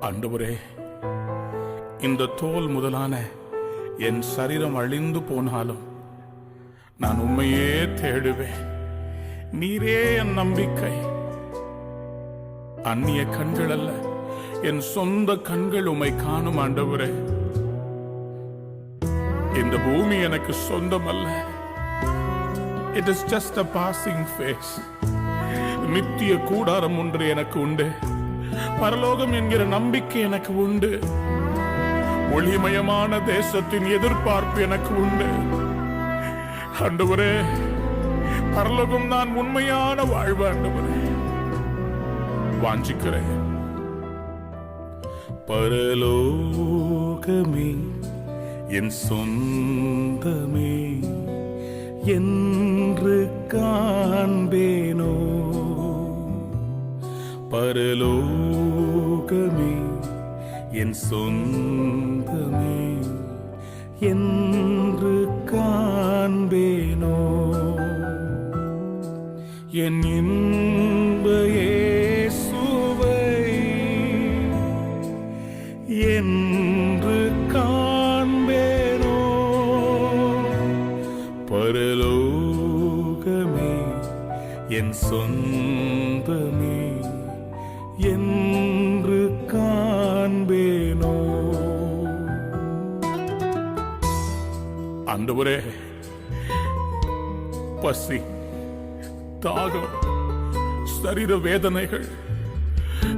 அண்டவரே இந்த தோல் முதலான என் சரீரம் அழிந்து போனாலும் நான் உண்மையே தேடுவேன். நீரே என் நம்பிக்கை. அந்நிய கண்கள் அல்ல என் சொந்த கண்கள் உமை காணும் ஆண்டவரே. இந்த பூமி எனக்கு சொந்தம் அல்ல it is just a passing phase நித்திய கூடாரம் ஒன்று எனக்கு உண்டு. பரலோகம் என்கிற நம்பிக்கை எனக்கு உண்டு. ஒளிமயமான தேசத்தின் எதிர்பார்ப்பு எனக்கு உண்டு. ஆண்டவரே பரலோகம் நான் உண்மையான வாழ்வு ஆண்டவரே. வாஞ்சிக்கிறேன். பரலோகமே என் சொந்தமே என்று காண்பேனோ? பரலோகமே என் சொந்தமே என்று காண்பேனோ? என் இன்பையே இயேசுவை என்று காண்பேனோ? பரலோகமே என் சொந்தமே என்று காண்பேனோ? ஆண்டவரே பசி தாகம் சரீர வேதனைகள்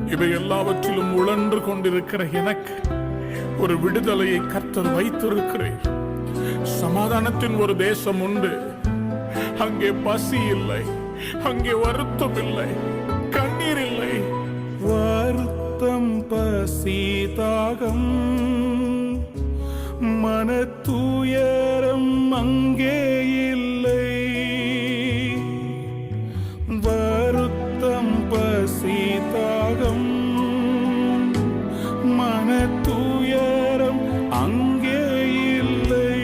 இவை எல்லாவற்றிலும் உழன்று கொண்டிருக்கிற எனக்கு ஒரு விடுதலையை கர்த்தர் வைத்திருக்கிறேன். சமாதானத்தின் ஒரு தேசம் உண்டு. அங்கே பசி இல்லை அங்கே வருத்தம் இல்லை. பசி தாகம் மன தூயரம் அங்கே இல்லை. வருத்தம் பசி தாகம் மன தூயரம் அங்கே இல்லை.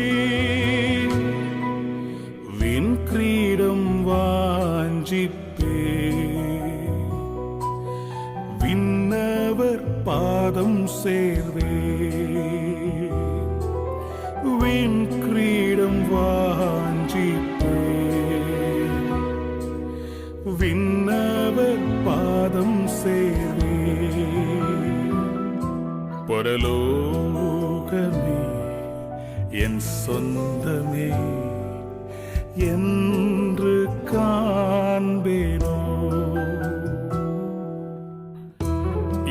வின் கிரீடம் பாதம் சேர்வே வின் கிரீடம் வாஞ்சிப்பே விண்ணவர் பாதம் சேர்வே பரலோகமே என் சொந்தமே என்று காண்பேனோ.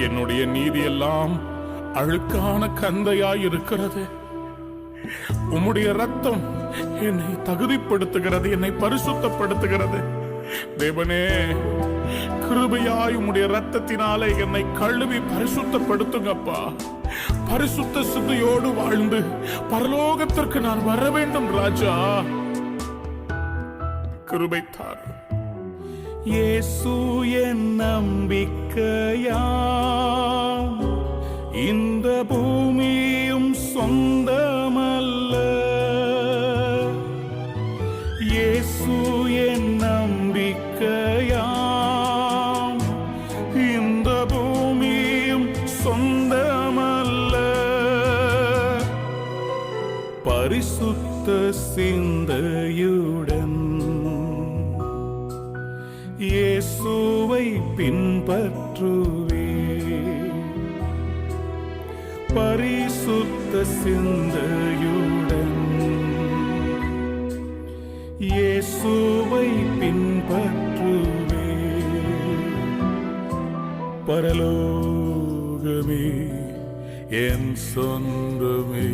என்னுடைய நீதி அழுக்கான கந்தையாய் இருக்கிறது உம்முடைய ரத்தம் என்னை தகுதிப்படுத்துகிறது என்னை பரிசுத்தப்படுத்துகிறது. தேவனே கிருபையாய் உம்முடைய ரத்தத்தினாலே என்னை கழுவி பரிசுத்தப்படுத்துங்கப்பா. பரிசுத்த சிந்தையோடு வாழ்ந்து பரலோகத்திற்கு நான் வர வேண்டும் ராஜா கிருபைத்தார் இயேசு என் நம்பிக்கையா இந்த பூமியும் சொந்தமல்ல. இயேசு என் நம்பிக்கையாம். இந்த பூமியும் சொந்தமல்ல. பரிசுத்த சிந்தையுடன் இயேசுவை பின்பற்று பரிசுத்த சிந்தையுடன் இயேசுவை பின்பற்றுவே பரலோகமே என் சொந்தமே.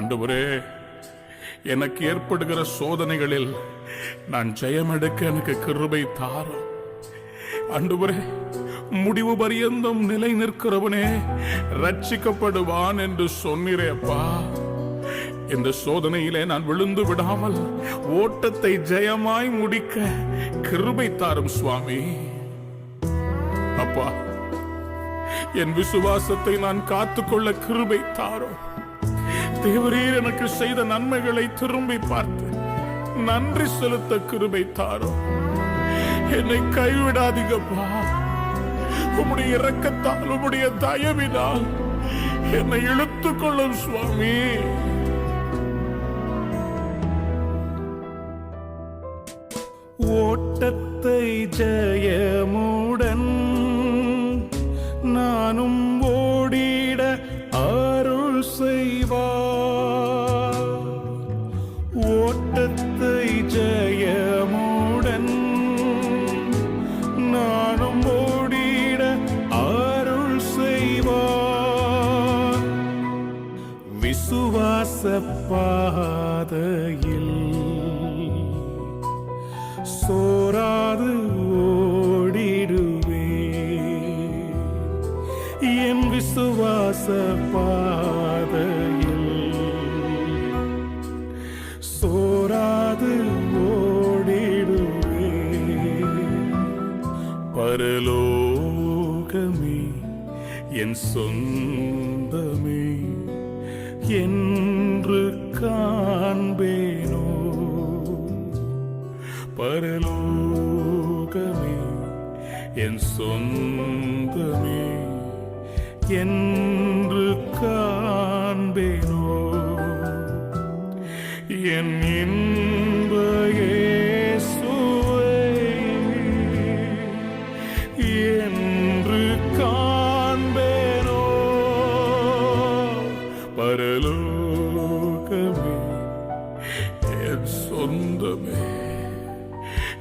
ஆண்டவரே எனக்கு ஏற்படுகிற சோதனைகளில் நான் ஜெயமெடுக்க எனக்கு கிருபை தாரும். ஆண்டவரே முடிவு பரியந்தம் நிலை நிற்கிறவனே ரட்சிக்கப்படுவான் என்று சொன்னிரேப்பா இந்த சோதனையிலே நான் விழுந்து விடாமல் ஓட்டத்தை ஜெயமாய் முடிக்க கிருபை தாரும் சுவாமி. அப்பா என் விசுவாசத்தை நான் காத்துக்கொள்ள கிருபை தாரும். தேவரீர் எனக்கு செய்த நன்மைகளை திரும்பி பார்த்து நன்றி செலுத்த கிருபை தாரோ. என்னை கைவிடாதீங்கப்பா. உம்முடைய இரக்கத்தால் உம்முடைய தயவினால் என்னை இழுத்துக் கொள்ளும் சுவாமி. ஓட்டத்தை ஜெயமோ பரலோகமே என் சொந்தமே என்று காண்பேனோ? பரலோகமே என் சொந்தமே என்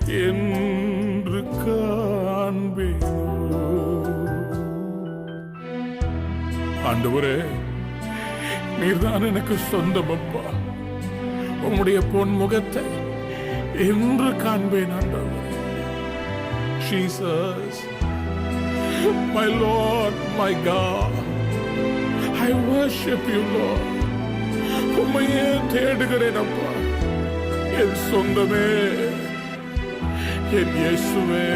என்று காண்பேனோ ஆண்டவரே நீர்தான் எனக்கு சொந்தம் அப்பா. உம்முடைய பொன் முகத்தை என்று காண்பேன் ஆண்டவரே. Jesus my Lord, my God, I worship you, Lord. உம்மையே தேடுகிறேன் அப்பா. என் சொந்தமே. என் இயேசுவே